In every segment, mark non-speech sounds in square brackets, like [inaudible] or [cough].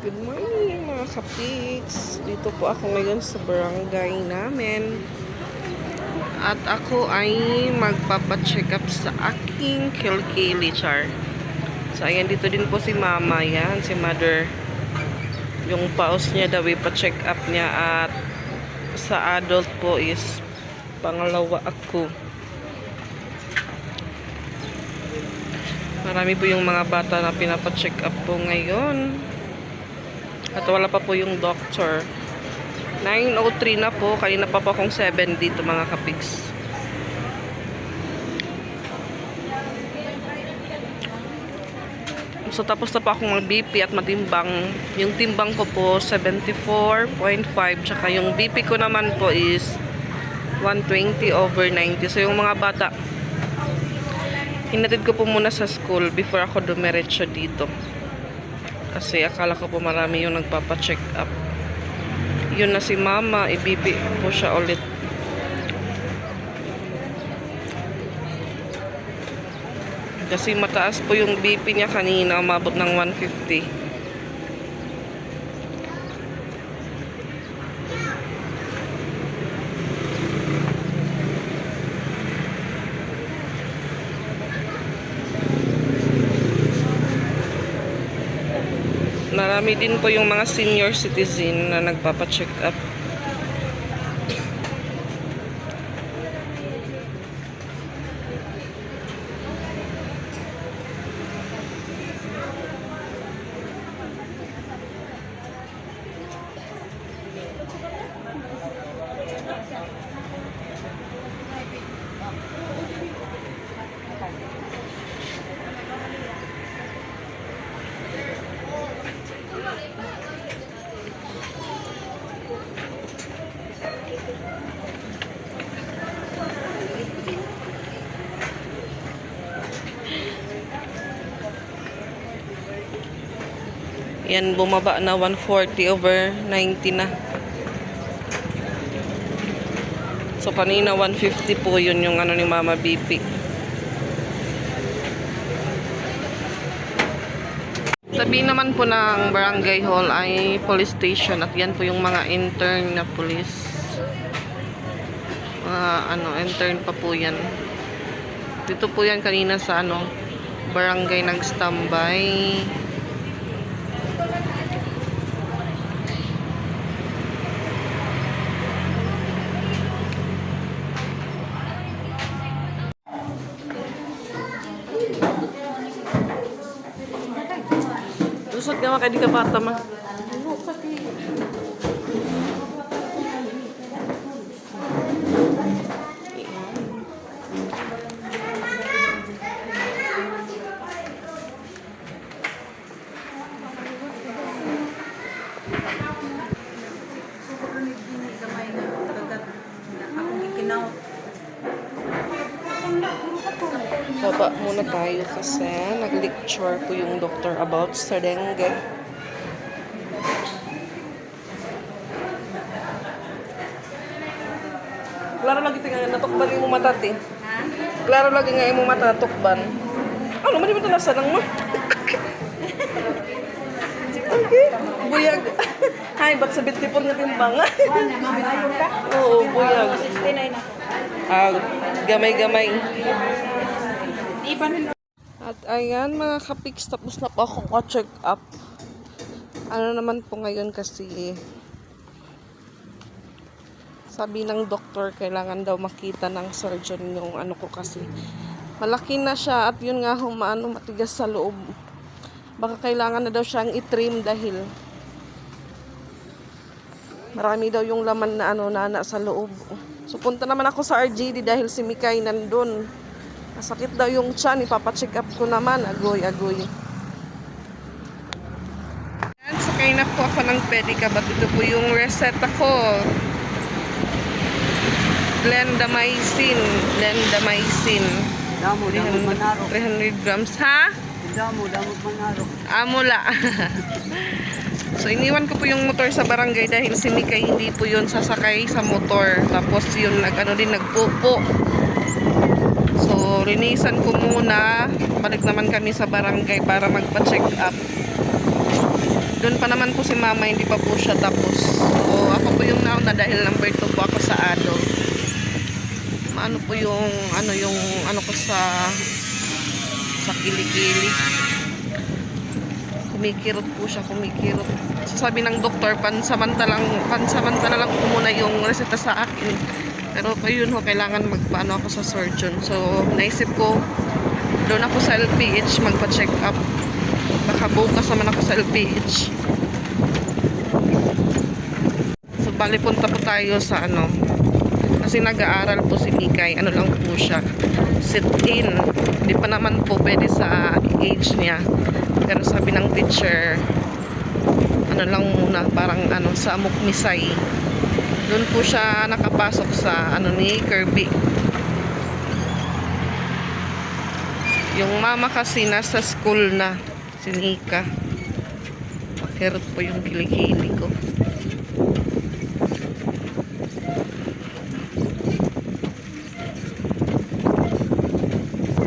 Good morning mga kapiks. Dito po ako ngayon sa barangay namin. At ako ay magpapacheck up sa aking kilkili char. So ayan dito din po si mama yan, si mother. Yung paus niya daw ipa-check up niya at sa adult po is pangalawa ako. Marami po yung mga bata na pinapacheck up po ngayon. At wala pa po yung doctor. 9.03 na po. Kanina pa po akong 7 dito mga kapigs. So tapos na po akong mag-BP at matimbang. Yung timbang ko po 74.5 tsaka yung BP ko naman po is 120 over 90. So yung mga bata hinatid ko po muna sa school before ako dumiretso dito. Kasi akala ko po marami yung nagpapacheck up. Yun na si mama, ibibi po siya ulit. Kasi mataas po yung BP niya kanina, umabot ng 150. Marami din po yung mga senior citizen na nagpapacheck up. Yan, bumaba na 140 over 90 na. So, kanina 150 po yun yung ano ni Mama BP. Tabi naman po ng barangay hall ay police station at yan po yung mga intern na police. Mga ano, intern pa po yan. Dito po yan kanina sa ano, barangay nag-standby. Lusot ka maka di ka bata sa dengue. Klaro lagi nga natukban yung mata ti. Klaro lagi nga yung mata natukban. Ano man yung nasa nang mo? Okay. Buyag. Hay, ba't sa bitipon nga timbang? Oo, buyag. 69 ako. Ah, gamay-gamay. Iban At ayan mga kapiks, tapos na po akong check up. Ano naman po ngayon kasi sabi ng doktor kailangan daw makita ng surgeon yung ano ko kasi malaki na siya at yun nga humaano matigas sa loob. Baka kailangan na daw siyang i-trim dahil marami daw yung laman na ano nana sa loob. So punta naman ako sa RGD dahil si Mikay nandun. Masakit daw yung tiyan, ipapacheck up ko naman. Agoy, agoy. Yan, sakay na po ako ng pedicab at ito po yung reseta ko. Glendamycin. Glendamycin. Damo, damo manaro. 300 grams. Ha? Damo, damo manaro. Amula. [laughs] so, iniwan ko po yung motor sa barangay dahil si Mika hindi po yun sasakay sa motor. Tapos yun, nag, ano din, nagpupo. Linisan ko muna. Balik naman kami sa barangay para magpa-check up. Doon pa naman po si mama, hindi pa po siya tapos. So, ako po yung nauna dahil number 2 po ako sa ado. Maano po yung, ano yung, ano ko sa, sa kilikili. Kumikirot po siya, kumikirot. Sabi ng doktor, pansamantalang, pansamantala lang po muna yung reseta sa akin. Pero ayun ho, kailangan magpaano ako sa surgeon. So, naisip ko, doon ako sa LPH magpa-check up. Baka bukas naman ako sa LPH. So, bali punta po tayo sa ano. Kasi nag-aaral po si Mikay. Ano lang po siya. Sit-in. Hindi pa naman po pwede sa age niya. Pero sabi ng teacher, ano lang muna, parang ano, sa Amok Misay. Doon po siya nakapasok sa ano ni Kirby. Yung mama kasi nasa school na, si Nika. Pakirot po yung kilikili ko.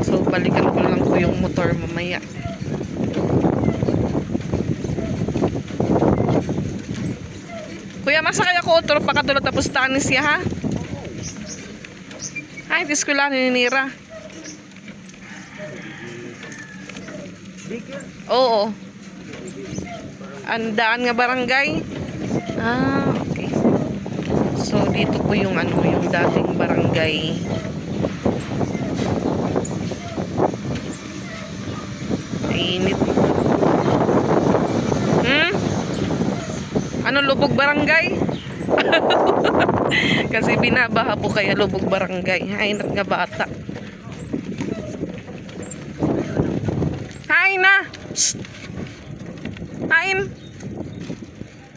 So, balikan ko lang po yung motor mamaya. Kuya, ko otro pa katulad tapos tanis siya ha? Ay, di ko lang ninira. Oo. Andaan nga barangay. Ah, okay. So, dito po yung ano, yung dating barangay. Init. Hmm? Ano, lubog barangay? [laughs] Kasi binabaha po kaya lubog barangay. Ay, nga bata. Hain na! Shh! Hain!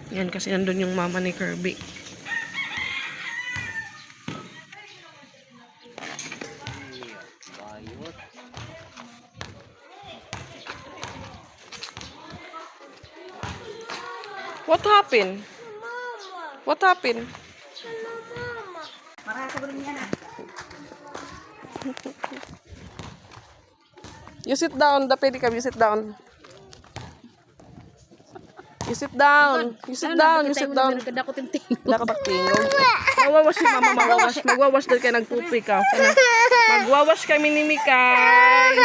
Yan, kasi nandun yung mama ni Kirby. What happened? What happened? You sit down. Pwede ka. You sit down. You sit down. You sit down. You sit down. Nakapagtingog. Magwawash si mama. Magwawash. Magwawash dahil kayo nagpupi ka. Ano? Magwawash kami ni Mikay.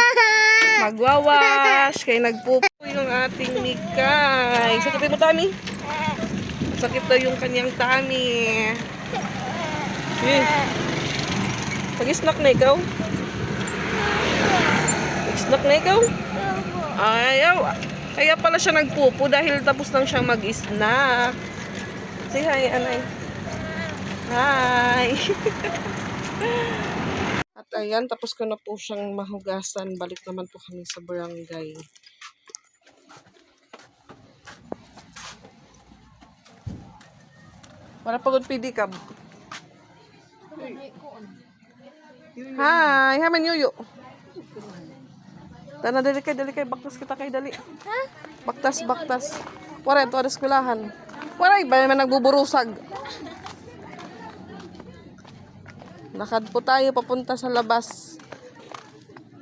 Magwawash. Kayo nagpupi yung ating Mikay. Sakit mo, Tami? Sakit daw yung kanyang tummy. Eh. Pag-snack na ikaw? Pag-snack na ikaw? Ayaw. Kaya pala siya nagpupo dahil tapos lang siyang mag-snack. Say hi, anay. Hi. [laughs] At ayan, tapos ko na po siyang mahugasan. Balik naman po kami sa barangay. Wala pagod pidi ka. Hi, haman yuyo. Tana dali kay dali kay baktas kita kay dali. Baktas baktas. Wala ito ada eskwelahan. Wala iba naman nagbuburusag. Lakad po tayo papunta sa labas.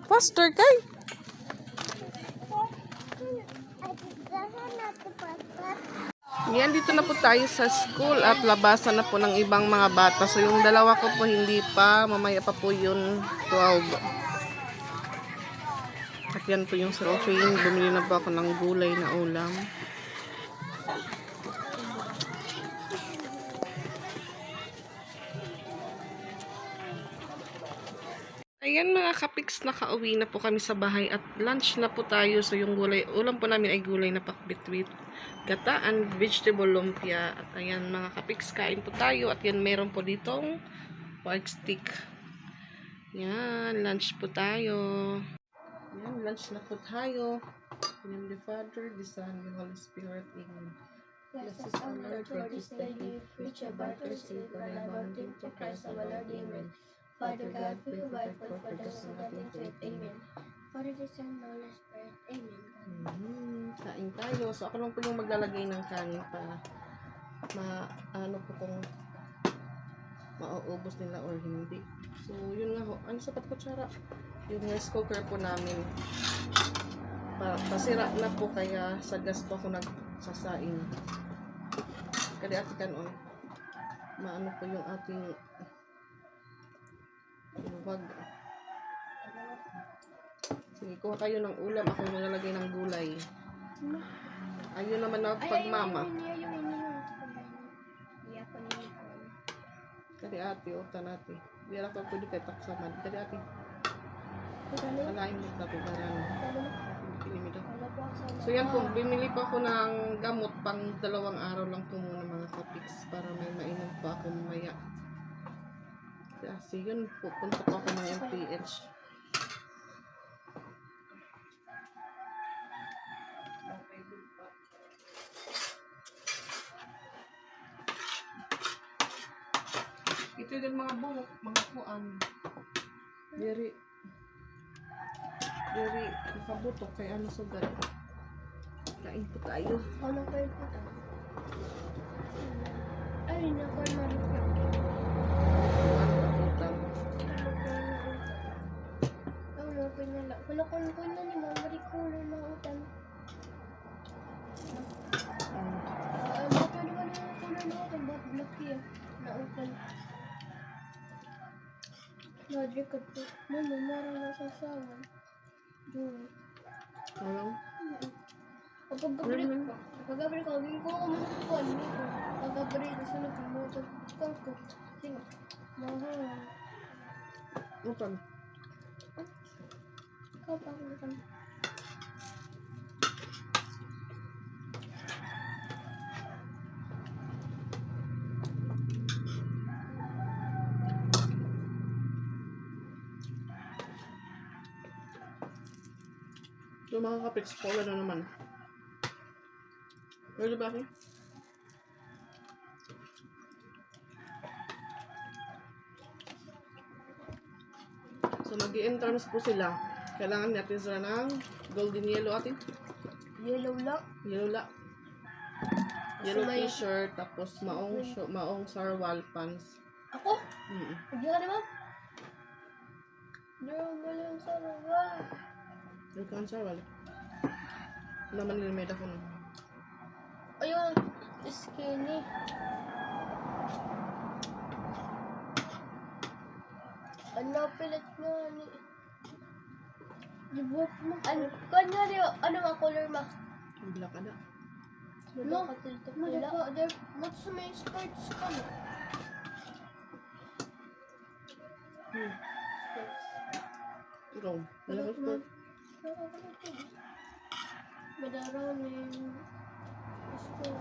Faster kay. Yan, dito na po tayo sa school at labasan na po ng ibang mga bata. So, yung dalawa ko po hindi pa. Mamaya pa po yun 12. At yan po yung cellophane. Bumili na po ako ng gulay na ulam. Ayan mga kapiks, nakauwi na po kami sa bahay at lunch na po tayo. So yung gulay, ulam po namin ay gulay na pakbitwit, gata and vegetable lumpia. At ayan mga kapiks, kain po tayo. At yan meron po ditong pork stick. Yan, lunch po tayo. Yan, lunch na po tayo. Yan, the Father, the Son, the Holy Spirit. Amen. Bless us, O Lord, for this day we preach about your sleep and abounding to Christ our. Father God, for nothing to eat. Amen. Father, the Son, the Spirit. Amen. Mm, kain tayo. So, ako lang po yung maglalagay ng kanin para ma, ano po kung mauubos nila or hindi. So, yun nga ho. Ano sa kutsara? Yung rice cooker po namin. Pa, pasira na po kaya sa gas po ako nagsasaing. Kaya ati kanon. Maano po yung ating luwag. Sige, kuha kayo ng ulam. Ako yung nalagay ng gulay. Ayun naman na pagmama. Kadi ate, uta nati. Di ako pwede kay taksaman. Kadi ate, alain mo ako sa So yan po, bimili pa ako ng gamot pang dalawang araw lang po muna mga kapiks para may mainom po ako mamaya. Kasi yun, po ako ng MPH. Din mga buhok, mga kuan. Very, very nakabutok kay ano sugat. Kain po tayo. Ano kayo po ito? Ka po. Mama, marang nasasawan. Doon. Parang, Kapag gabri ko, kapag gabri ko, hindi ko kumukuhan dito. Kapag gabri ko, sunod ko ito. ko. Sige. Mahal. utang. Kapag ako So mga kapiks, pula na naman. Pwede ba ako? So mag entrance po sila. Kailangan natin sila ng golden yellow atin. Yellow lang. Yellow la. Yellow may- t-shirt, tapos maong, sho- maong sarwal pants. Ako? Mm Hindi ka naman? Hindi mo lang sa Yung kan sarwal. Naman nila may dako nun. Ayun, skinny. Ano, pilit mo, ani. Libot mo. Ano, kanyari, ano nga color? Ang black ada. No, katiltok nila. Mo, there, mat sa may sports ka no? Hmm. Ikaw. Wala Wala ka sport. Madaraming school.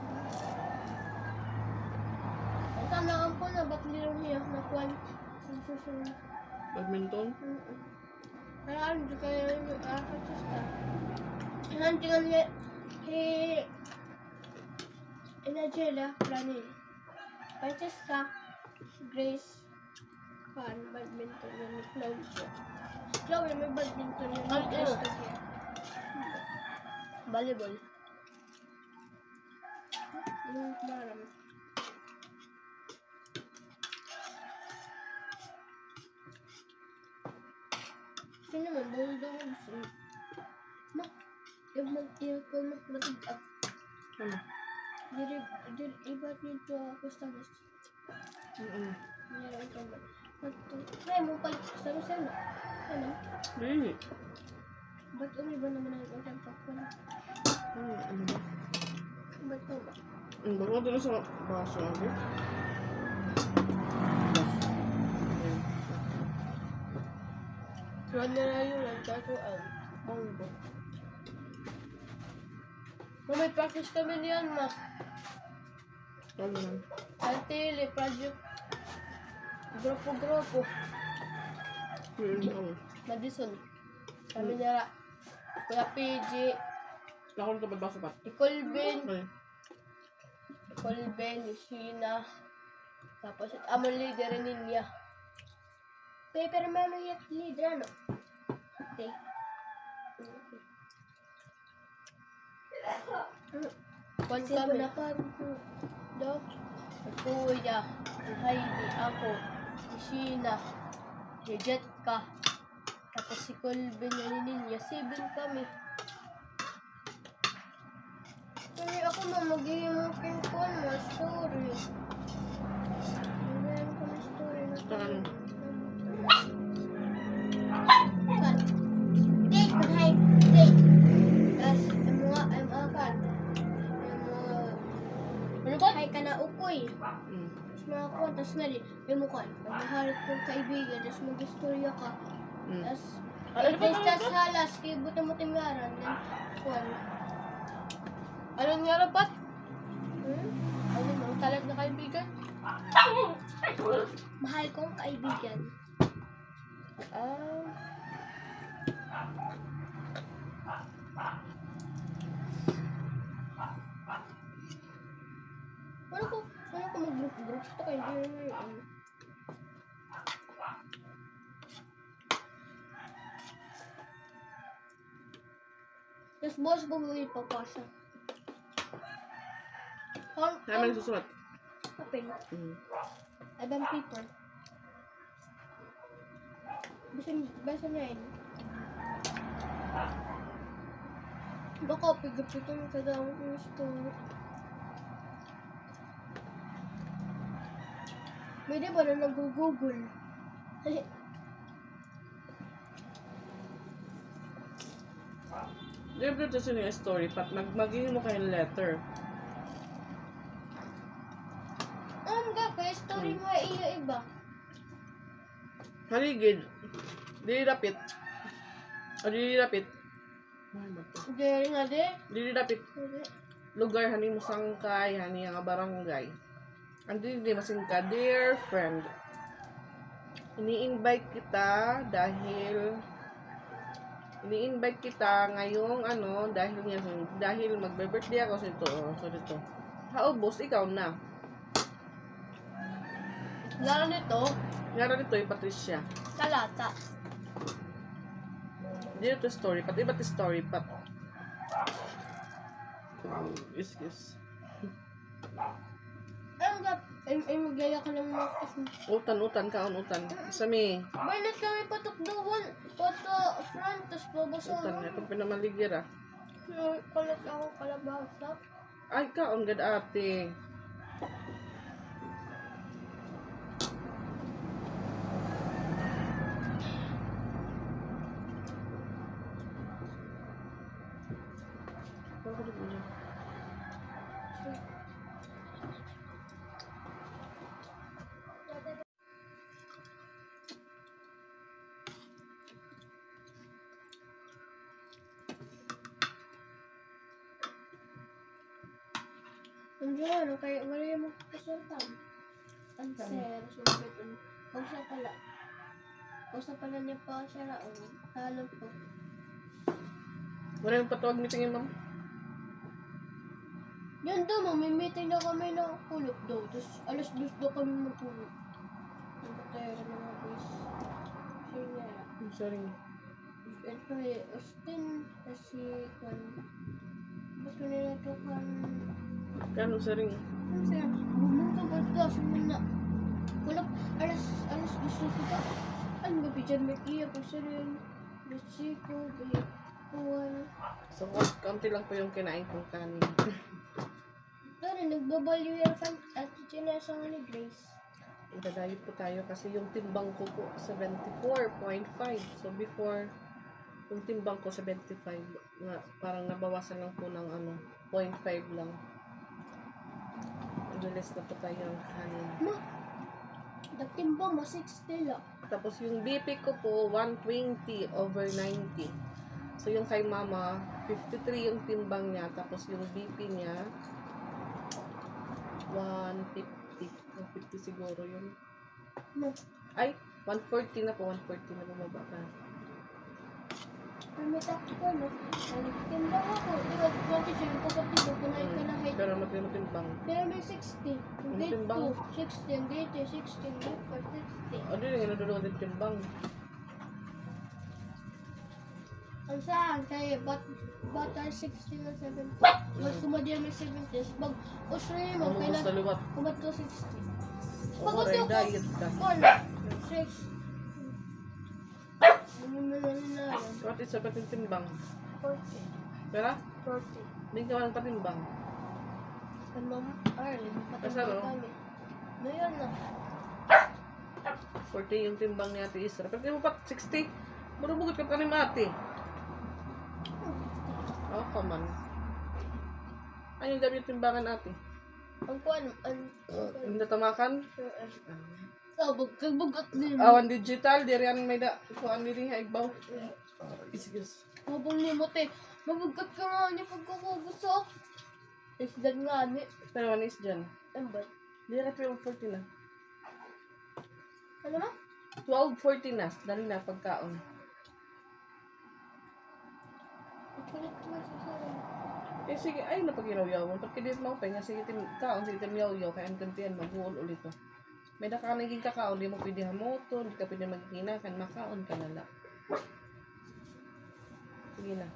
Ang tanaan ko na ba't nilong niya na kwan sa susunod. Badminton. Kaya ano di kaya yung akatis ka. Nanti nga niya he Inajela Planin. Ka Grace Fan badminton yun ni. Si Chloe may badminton yun. Ay, Grace ano? ka siya. Volleyball. Yung maram. Sino ang gusto. Ma, yung mag-earphone mo, matig-up. Ano? Diri, diri, iba't nito ako sa gas. Mm-mm. Meron ka ba? Try mo pala sa Rosana. Ano? Really? Ba't umi ba naman ang pa ko na? Ano, ano ba? Ba't ko ba? Ang bago doon sa baso. Okay? Tuwan na na yun, nagkatuan. Banggo. Ma, may practice kami niyan, ma. Ano man? Altili, project. Grupo-grupo. Ano. Madison. Kami nila. Kuya PG. Ako nito bagbasa pa. Ikolbin. Ay, Ikolbin, Ishina. Tapos, amon leader ni niya. Kaya pero mama yak leader, ano? Okay. Kwan kami. na pa. Do. Kuya. Si Heidi. Ako si Sheila, Jejet ka, tapos si Colvin, ano niya, seven kami. Sorry ako na, mag-i-emokin ko na, sorry. Hindi ko na story na. Ito Kuwan, tapos di, yung mukha. Maghaharap kong kaibigan, tapos mag-istorya ka. Mm. Tapos, Ano ba tapos halas, kay buta mo tingaran. Then, kuwan. Ano nga rapat? Hmm? Ano mo? Talag na kaibigan? Mahal kong kaibigan. Ah. Ano ko, mag-group-group to kayo? Naman. Tapos boss ko may papasa. Hong Kaya may nagsusulat. Kapin. Mm. Ibang paper. Basta, basta niya yun. Baka pigapito yung kadamot ng Pwede ba na nag-google? Di ba ito sino yung story? Pat mag magiging mo kayong letter. Ano ka kaya story mo ay iyo iba? Haligid. Dili dapit. O dili to? Dere nga de. Dili. Lugar hani mo sangkay, hani nga barangay. Andi di masingka, dear friend. Ini-invite kita dahil ini-invite kita ngayong ano dahil nga dahil magbe-birthday ako sa ito. So dito. Haubos ikaw na. Lalo nito, Ngara dito yung Patricia. talata. Dito to story, pati iba't story pat. Yes, Ano ka? Ay, ay magaya ka ng mga kasi. Utan, utan, kaon, utan. Sami, Barnett kami patok doon. Pato front, tapos babasa. utan. Itong pinamaligir ah. Kalat ako kalabasa. Ay, kaon gad ate. Parang ko Nandiyan, ano kaya wala mo kasultan. Answer, sumpit. Kung sa pala. Kung sa pala niya pa siya raon. Talo po. Wala yung patuwag meeting yun, ma'am. Yan daw, mamimiting na kami ng kulot daw. Tapos alas dos daw kami matulog. Ang patera ng mga boys. Sige nga. I'm sorry. Ito eh, Austin. Kasi kan. Bato nila to kan. Kano, sorry. Ano siya? Bumunta ba ito? Sumuna. Kulap. Alas, alas gusto ko pa. Ano ba bijan may iya pa siya rin. Mexico, Kuwan. So, kaunti lang po yung kinain kong kanin. Pero nagbabalyo yung fan at chinesa ni Grace. Dadayot po tayo kasi yung timbang ko po 74.5. So before yung timbang ko 75 nga parang nabawasan lang po ng ano 0.5 lang. Adulis na po tayo ng kanin. Ma, nagtimbang mo 60 lang. Tapos yung BP ko po 120 over 90. So yung kay mama 53 yung timbang niya tapos yung BP niya 150. 150 siguro yun. Ma, Ay, 140 na po. 140 na bumaba ka. Nagtimbang ako. Diba, 27, tapos dito, kunahin ka ng height. Pero magkano timbang? Pero may 16. Date timbang? 2, 16. Date 16. Date 4, 16. Ano yung hinadulod ng timbang? Ang saan? Kaya, bat, bata 60 or 70. Hmm. Mas kumadya may 70. Pag usray mo, kailan? Kumat ko 60. Pag diet ka. 60. What is sa patin timbang? 40. Pera? 40. Hindi ka walang patimbang. Kan mama, Arlen, Basta, no? patapos kami. No, yun na. 40 yung timbang ni Ate Isra. Di mo pa 60. Marubugot ka pa ni Mati. Oh, come on. Ano yung dami yung timbangan ate? Ang kuwan, ang... [clears throat] Hindi natamakan? Oh, bugkag-bugat din. Awan digital, di riyan may da. Kuhaan ni rin, haigbaw. Excuse. Mabong ni mo, te. Mabugkat ka nga niya pagkukuguso. Isdan nga ni. Pero ano is dyan? Ano ba? Di ka 12.40 na. Ano na? 12.40 na. Dali na pagkaon. Kulit mo sa sarili. Eh sige, ay napaginaw-yaw mo. Pag kinit mo, nga sige tim kaon, sige tim yaw-yaw. Kaya ang kantiyan, magbuol ulit to. May nakanaging kakaon, di mo pwede hamoton, di ka pwede magkinakan, makaon ka na lang. Sige na.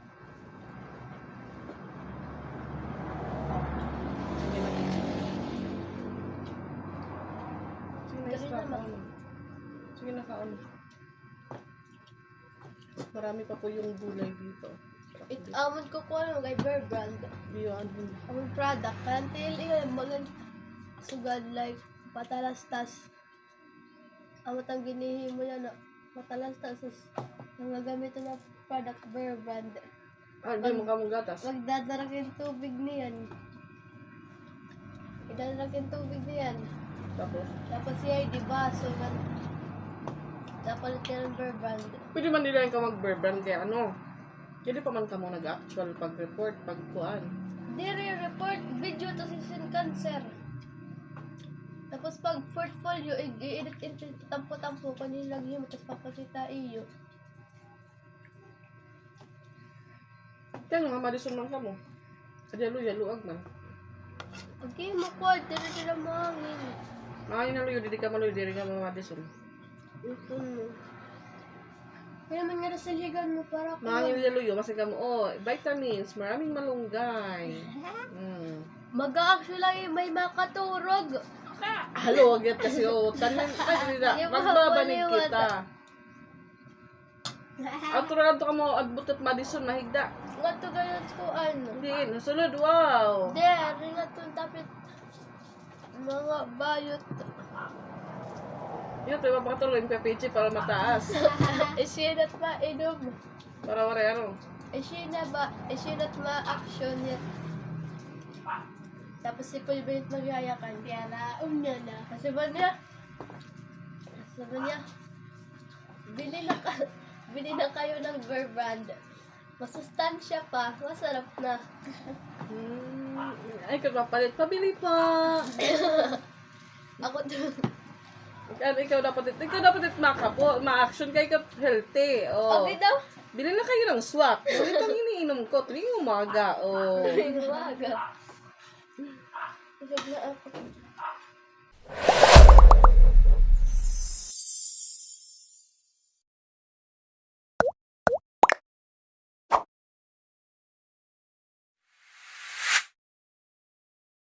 Sige na. Sige na, kaon. Marami pa po yung gulay dito. It amon ko ko ano kay Bear Brand. Beyond. Amon product. Kantil inga magan sugad like patalastas. Amot ang ginihi mo yan na patalastas ang gagamit na product Brand. Ah, di mo ka mong gatas. Magdadarakin tubig niyan. Idadarakin tubig niyan. Tapos, Tapos siya di ba so man dapat Bear Brand. pwede man nila yung ka mag-brand kaya ano. Hindi pa man ka mo nag-actual pag-report, pag-kuan. Diri report video to si sin cancer. Tapos pag portfolio, i-edit edit tampo-tampo kanila lagi mo tapos papakita iyo. Kaya nga, madison man ka mo. Kadya luya, luag man. Okay, makwad, diri dira mangin. Makanya na luyo, hindi ka maluyo, hindi ka mo madison. Ito no. Kaya naman nga nasalhigan mo para ko. Makanya na luyo, kasi ka mo, oh, vitamins, maraming malunggay. Mm. Mag-actually may makaturog. Halo, agad kasi, oh, tanan, ay, magbabanig kita. Aturan [laughs] to ka mo, adbutot madison, mahigda. Nga to ganyan ko ano. Hindi, nasunod, wow. Dere nga to tapit mga bayot. Yun, tayo mapakatuloy yung pepeche para mataas. [laughs] Isinat ma inom. Para wala ano. Isina ba, isinat ma action niya. Tapos si Pulbert magyayakan. Kaya na, umya na. Kasi ba niya? Kasi ba niya? Bili na, ka, bili na kayo ng Bear Brand. Masustansya pa. Masarap na. Hmm, ay, kung mapalit, pabili pa. [laughs] Ako to. Ano, ikaw dapat, ikaw dapat it makapo, ma-action kay ka healthy. Oh. Abi daw. Bili na kayo ng swak. Ito ang iniinom ko, tuwing umaga. Oh. Inuwaga. Isip na ako.